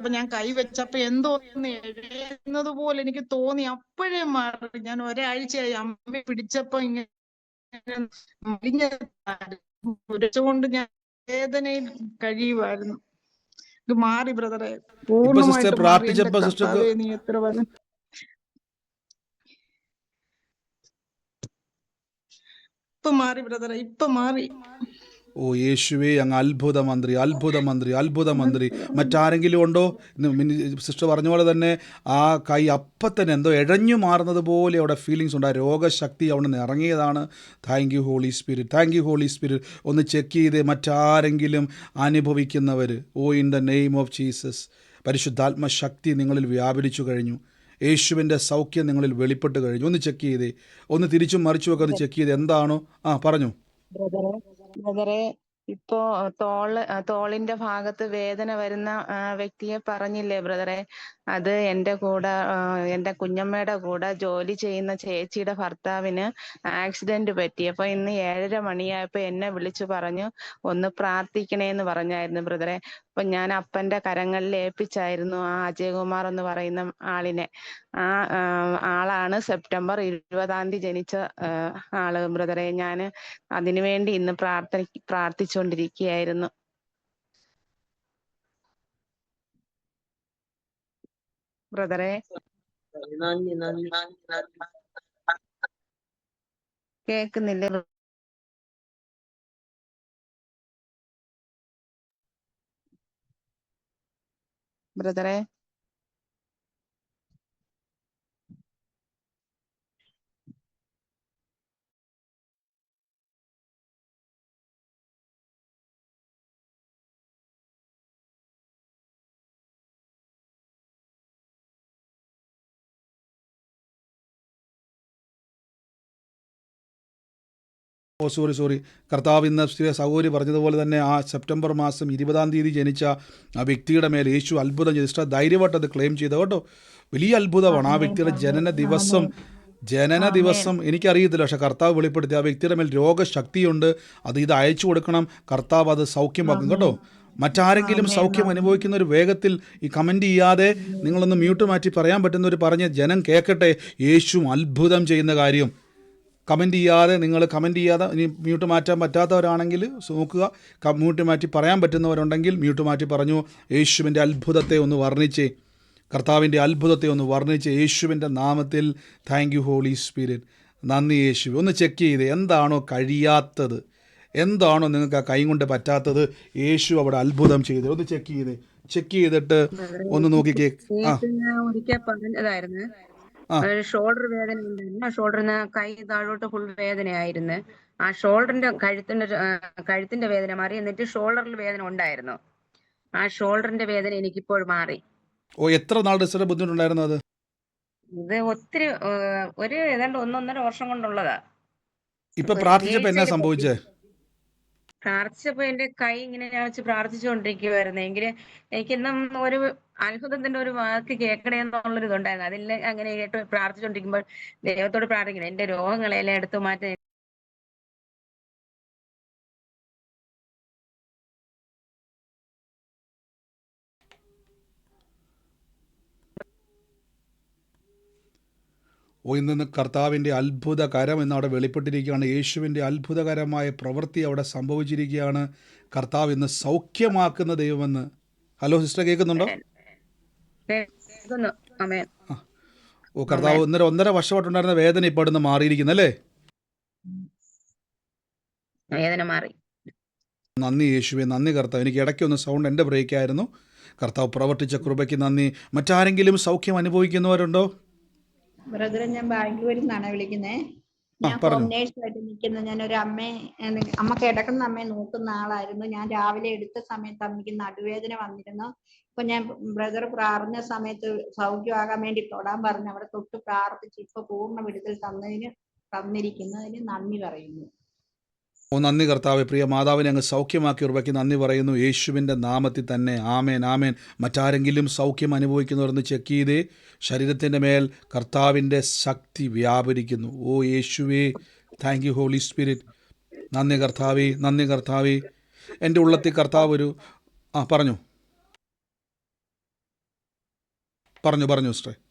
അപ്പൊ ഞാൻ കൈ വെച്ചപ്പോ എന്തോ എഴുതുന്നത് പോലെ എനിക്ക് തോന്നി. അപ്പോഴേ മാറി ഞാൻ ഒരാഴ്ചയായി അമ്മ പിടിച്ചപ്പോ ഇങ്ങനെ മലിഞ്ഞ കൊണ്ട് ഞാൻ വേദനയിൽ കഴിയുമായിരുന്നു ഇത് മാറി ബ്രദറെ. പൂർണമായിട്ട് നീ എത്ര വരും ഇപ്പൊ മാറി ബ്രദറെ ഇപ്പൊ മാറി. ഓ യേശുവേ അങ്ങ് അത്ഭുത മന്ത്രി അത്ഭുത മന്ത്രി അത്ഭുത മന്ത്രി മറ്റാരെങ്കിലും ഉണ്ടോ സിസ്റ്റർ പറഞ്ഞ പോലെ തന്നെ ആ കൈ അപ്പം തന്നെ എന്തോ ഇഴഞ്ഞു മാറുന്നത് പോലെ അവിടെ ഫീലിങ്സ് ഉണ്ട്. ആ രോഗശക്തി അവിടെ നിന്ന് ഇറങ്ങിയതാണ്. Thank you Holy Spirit thank you Holy Spirit ഒന്ന് ചെക്ക് ചെയ്ത് മറ്റാരെങ്കിലും അനുഭവിക്കുന്നവർ ഓ in the name of Jesus പരിശുദ്ധാത്മ ശക്തി നിങ്ങളിൽ വ്യാപരിച്ചു കഴിഞ്ഞു. യേശുവിന്റെ സൗഖ്യം നിങ്ങളിൽ വെളിപ്പെട്ട് കഴിഞ്ഞു. ഒന്ന് ചെക്ക് ചെയ്തേ. ഒന്ന് തിരിച്ചും മറിച്ചും ഒക്കെ ഒന്ന് ചെക്ക് ചെയ്ത്. എന്താണോ? ആ പറഞ്ഞു. ബ്രദറെ ഇപ്പോ തോൾ തോളിന്റെ ഭാഗത്ത് വേദന വരുന്ന വ്യക്തിയെ പറഞ്ഞില്ലേ ബ്രദറെ? അത് എന്റെ കൂടെ എന്റെ കുഞ്ഞമ്മയുടെ കൂടെ ജോലി ചെയ്യുന്ന ചേച്ചിയുടെ ഭർത്താവിന് ആക്സിഡന്റ് പറ്റി. അപ്പൊ ഇന്ന് ഏഴര മണിയായപ്പോ എന്നെ വിളിച്ചു പറഞ്ഞു ഒന്ന് പ്രാർത്ഥിക്കണേന്ന് പറഞ്ഞായിരുന്നു ബ്രദറെ. അപ്പൊ ഞാൻ അപ്പന്റെ കരങ്ങളിൽ ഏൽപ്പിച്ചായിരുന്നു ആ അജയകുമാർ എന്ന് പറയുന്ന ആളിനെ. ആ ആളാണ് സെപ്റ്റംബർ ഇരുപതാം തീയതി ജനിച്ച ആൾ ബ്രദറെ. ഞാൻ അതിനുവേണ്ടി ഇന്ന് പ്രാർത്ഥന പ്രാർത്ഥിച്ചുകൊണ്ടിരിക്കുകയായിരുന്നു. ബ്രദറെ. കേൾക്കുന്നില്ലേ? ബ്രദറെ സോറി സോറി കർത്താവ് ഇന്ന് ശ്രീ സൗകര്യ പറഞ്ഞതുപോലെ തന്നെ ആ സെപ്റ്റംബർ മാസം ഇരുപതാം തീയതി ജനിച്ച ആ വ്യക്തിയുടെ മേൽ യേശു അത്ഭുതം ചെയ്തിട്ട് ധൈര്യമായിട്ട് അത് ക്ലെയിം ചെയ്ത. കേട്ടോ? വലിയ അത്ഭുതമാണ് ആ വ്യക്തിയുടെ ജനന ദിവസം. ജനന ദിവസം എനിക്കറിയത്തില്ല. പക്ഷെ കർത്താവ് വെളിപ്പെടുത്തി ആ വ്യക്തിയുടെ മേൽ രോഗശക്തിയുണ്ട്. അത് ഇത് അയച്ചു കൊടുക്കണം. കർത്താവ് അത് സൗഖ്യമാക്കും. കേട്ടോ? മറ്റാരെങ്കിലും സൗഖ്യം അനുഭവിക്കുന്ന ഒരു വേഗത്തിൽ ഈ കമന്റ് ചെയ്യാതെ നിങ്ങളൊന്ന് മ്യൂട്ട് മാറ്റി പറയാൻ പറ്റുന്ന ഒരു പറഞ്ഞ് ജനം കേൾക്കട്ടെ. യേശു അത്ഭുതം ചെയ്യുന്ന കാര്യം. കമന്റ് ചെയ്യാതെ നിങ്ങൾ കമന്റ് ചെയ്യാതെ ഇനി മ്യൂട്ട് മാറ്റാൻ പറ്റാത്തവരാണെങ്കിൽ നോക്കുക. മ്യൂട്ട് മാറ്റി പറയാൻ പറ്റുന്നവരുണ്ടെങ്കിൽ മ്യൂട്ട് മാറ്റി പറഞ്ഞു. യേശുവിന്റെ അത്ഭുതത്തെ ഒന്ന് വർണിച്ചേ കർത്താവിന്റെ അത്ഭുതത്തെ ഒന്ന് വർണിച്ച് യേശുവിന്റെ നാമത്തിൽ താങ്ക് യു ഹോളി സ്പിരിറ്റ് നന്ദി യേശു. ഒന്ന് ചെക്ക് ചെയ്ത് എന്താണോ കഴിയാത്തത്? എന്താണോ നിങ്ങൾക്ക് ആ കൈ കൊണ്ട് പറ്റാത്തത്? യേശു അവിടെ അത്ഭുതം ചെയ്ത്. ഒന്ന് ചെക്ക് ചെയ്ത്. ചെക്ക് ചെയ്തിട്ട് ഒന്ന് നോക്കിക്കേ. ആ. ഷോൾഡർ വേദന ഉണ്ടായിരുന്നു ആ ഷോൾഡറിന് കൈ താഴോട്ട് ഫുൾ വേദനയായിരുന്നു. ആ ഷോൾഡറിന്റെ കഴുത്തിന്റെ കഴുത്തിന്റെ വേദന മാറി. എന്നിട്ട് ഷോൾഡറിൽ വേദന ഉണ്ടായിരുന്നു. ആ ഷോൾഡറിന്റെ വേദന എനിക്കിപ്പോൾ മാറി. ഓ എത്ര നാൾ ഡിസ്റ്റർബ് ബുദ്ധിമുട്ടുണ്ടായിരുന്നു അത്? ഇത് ഒത്തിരി ഒരു ഏതാണ്ട് ഒന്നൊന്നര വർഷം കൊണ്ടുള്ളതാ. ഇപ്പൊ പ്രാർത്ഥിച്ചപ്പോ എന്നാ സംഭവിച്ചേ? പ്രാർത്ഥിച്ചപ്പോ എന്റെ കൈ ഇങ്ങനെ ഞാൻ വെച്ച് പ്രാർത്ഥിച്ചുകൊണ്ടിരിക്കുവായിരുന്നു. എങ്കിൽ എനിക്കിന്നും ഒരു അത്ഭുതത്തിന്റെ ഒരു വാക്ക് കേൾക്കണേ എന്നുള്ളൊരു ഇതുണ്ടായിരുന്നു അതിൽ അങ്ങനെ കേട്ട് പ്രാർത്ഥിച്ചുകൊണ്ടിരിക്കുമ്പോൾ ദൈവത്തോട് പ്രാർത്ഥിക്കണം എന്റെ രോഗങ്ങളെല്ലാം എടുത്തു മാറ്റാൻ ഇന്ന് കർത്താവിന്റെ അത്ഭുത കരം എന്ന് അവിടെ വെളിപ്പെട്ടിരിക്കുകയാണ്. യേശുവിന്റെ അത്ഭുതകരമായ പ്രവൃത്തി അവിടെ സംഭവിച്ചിരിക്കുകയാണ്. കർത്താവ് ഇന്ന് സൗഖ്യമാക്കുന്ന ദൈവമെന്ന്. ഹലോ സിസ്റ്റർ കേൾക്കുന്നുണ്ടോ? ഓ കർത്താവ് ഒന്നര ഒന്നര വർഷമായിട്ടുണ്ടായിരുന്ന വേദന ഇപ്പോൾ ഇവിടുന്ന് മാറിയിരിക്കുന്നല്ലേ വേദന മാറി. നന്ദി യേശുവെ നന്ദി കർത്താവ്. എനിക്ക് ഇടയ്ക്കൊന്ന് സൗണ്ട് എന്റെ ബ്രേക്ക് ആയിരുന്നു. കർത്താവ് പ്രവർത്തിച്ച കൃപയ്ക്ക് നന്ദി. മറ്റാരെങ്കിലും സൗഖ്യം അനുഭവിക്കുന്നവരുണ്ടോ? ബ്രദറെ ഞാൻ ബാംഗ്ലൂരിൽ നിന്നാണ് വിളിക്കുന്നത് ഞാൻ. ഹോം നേഴ്സായിട്ട് നിൽക്കുന്ന ഞാനൊരു അമ്മയെ ഏഹ് അമ്മ കിടക്കുന്ന അമ്മയെ നോക്കുന്ന ആളായിരുന്നു. ഞാൻ രാവിലെ എടുത്ത സമയത്ത് അമ്മയ്ക്ക് നടുവേദന വന്നിരുന്നു. ഇപ്പൊ ഞാൻ ബ്രദർ പ്രാർത്ഥന സമയത്ത് സൗഖ്യമാകാൻ വേണ്ടി തൊടാൻ പറഞ്ഞു. അവിടെ തൊട്ട് പ്രാർത്ഥിച്ച് ഇപ്പൊ പൂർണ വിടുതൽ തന്നതിന് തന്നിരിക്കുന്നതിന് നന്ദി പറയുന്നു. ഓ നന്ദി കർത്താവെ പ്രിയ മാതാവിനെ അങ്ങ് സൗഖ്യമാക്കി ഉറപ്പാക്കി നന്ദി പറയുന്നു. യേശുവിന്റെ നാമത്തിൽ തന്നെ ആമേൻ ആമേൻ. മറ്റാരെങ്കിലും സൗഖ്യം അനുഭവിക്കുന്നവരെന്ന് ചെക്ക് ചെയ്തേ ശരീരത്തിന്റെ മേൽ കർത്താവിന്റെ ശക്തി വ്യാപരിക്കുന്നു. ഓ യേശുവേ താങ്ക് യു ഹോളി സ്പിരിറ്റ് നന്ദി കർത്താവേ നന്ദി കർത്താവേ. എന്റെ ഉള്ളത്തിൽ കർത്താവ് ഒരു ആ പറഞ്ഞു. പറഞ്ഞു പറഞ്ഞു സിസ്റ്ററെ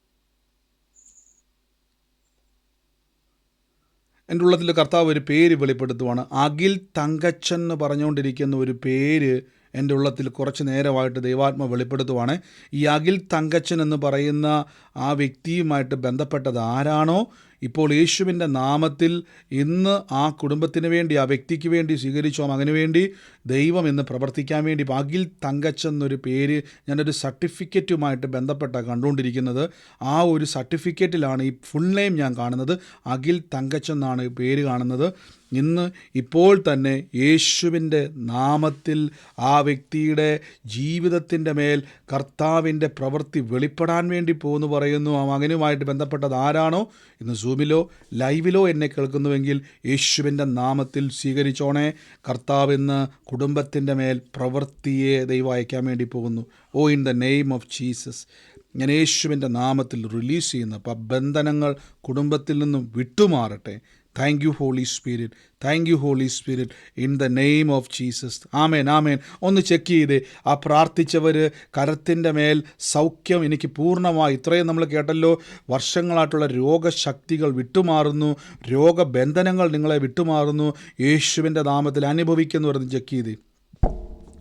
എന്റെ ഉള്ളത്തിൽ കർത്താവ് ഒരു പേര് വെളിപ്പെടുത്തുവാണ്. അഖിൽ തങ്കച്ചൻ എന്ന് പറഞ്ഞുകൊണ്ടിരിക്കുന്ന ഒരു പേര് എന്റെ ഉള്ളത്തിൽ കുറച്ച് നേരമായിട്ട് ദൈവാത്മ വെളിപ്പെടുത്തുവാണ്. ഈ അഖിൽ തങ്കച്ചൻ എന്ന് പറയുന്ന ആ വ്യക്തിയുമായിട്ട് ബന്ധപ്പെട്ടത് ആരാണോ? ഇപ്പോൾ യേശുവിന്റെ നാമത്തിൽ ഇന്ന് ആ കുടുംബത്തിന് വേണ്ടി ആ വ്യക്തിക്ക് വേണ്ടി സ്വീകരിച്ചോ. മകന് വേണ്ടി ദൈവം ഇന്ന് പ്രവർത്തിക്കാൻ വേണ്ടി അഖിൽ തങ്കച്ചൻ പേര് ഞാനൊരു സർട്ടിഫിക്കറ്റുമായിട്ട് ബന്ധപ്പെട്ട കണ്ടുകൊണ്ടിരിക്കുന്നത്. ആ ഒരു സർട്ടിഫിക്കറ്റിലാണ് ഈ ഫുൾ നെയിം ഞാൻ കാണുന്നത്. അഖിൽ തങ്കച്ചെന്നാണ് പേര് കാണുന്നത്. ഇന്ന് ഇപ്പോൾ തന്നെ യേശുവിന്റെ നാമത്തിൽ ആ വ്യക്തിയുടെ ജീവിതത്തിന്റെ മേൽ കർത്താവിന്റെ പ്രവൃത്തി വെളിപ്പെടാൻ വേണ്ടി പോകുന്നു പറയുന്നു. ആ മകനുമായിട്ട് ബന്ധപ്പെട്ടത് ആരാണോ? ഇന്ന് സൂമിലോ ലൈവിലോ എന്നെ കേൾക്കുന്നുവെങ്കിൽ യേശുവിന്റെ നാമത്തിൽ സ്വീകരിച്ചോണേ. കർത്താവ് ഇന്ന് കുടുംബത്തിന്റെ മേൽ പ്രവൃത്തിയെ ദൈവം അയക്കാൻ വേണ്ടി പോകുന്നു. ഓ in the name of Jesus. ഞാൻ യേശുവിന്റെ നാമത്തിൽ റിലീസ് ചെയ്യുന്നു. അപ്പം ബന്ധനങ്ങൾ കുടുംബത്തിൽ നിന്നും വിട്ടുമാറട്ടെ. Thank you Holy Spirit thank you Holy Spirit in the name of Jesus amen amen ഒന്ന് ചെക്ക് ചെയ്തേ. ആ പ്രാർത്ഥിച്ചവർ കരത്തിന്റെ മേൽ സൗഖ്യം എനിക്ക് പൂർണമായി. ഇത്രയും നമ്മൾ കേട്ടല്ലോ. വർഷങ്ങളായിട്ടുള്ള രോഗശക്തികൾ വിട്ടുമാറുന്നു. രോഗബന്ധനങ്ങൾ നിങ്ങളെ വിട്ടുമാറുന്നു. യേശുവിന്റെ നാമത്തിൽ അനുഭവിക്കുന്നു പറഞ്ഞ് ചെക്ക് ചെയ്തേ.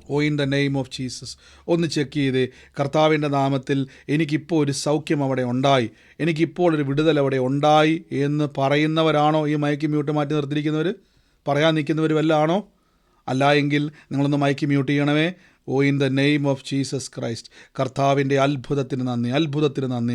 ഓ in the name of Jesus ഒന്ന് ചെക്ക് ചെയ്തേ. കർത്താവിന്റെ നാമത്തിൽ എനിക്കിപ്പോൾ ഒരു സൗഖ്യം അവിടെ ഉണ്ടായി. എനിക്കിപ്പോൾ ഒരു വിടുതൽ അവിടെ ഉണ്ടായി എന്ന് പറയുന്നവരാണോ? ഈ മയക്ക് മ്യൂട്ട് മാറ്റി നിർത്തിയിരിക്കുന്നവർ പറയാൻ നിൽക്കുന്നവർ വല്ല ആണോ? അല്ല എങ്കിൽ നിങ്ങളൊന്ന് മയക്ക് മ്യൂട്ട് ചെയ്യണമേ. ഓ in the name of Jesus Christ കർത്താവിന്റെ അത്ഭുതത്തിന് നന്ദി. അത്ഭുതത്തിന് നന്ദി.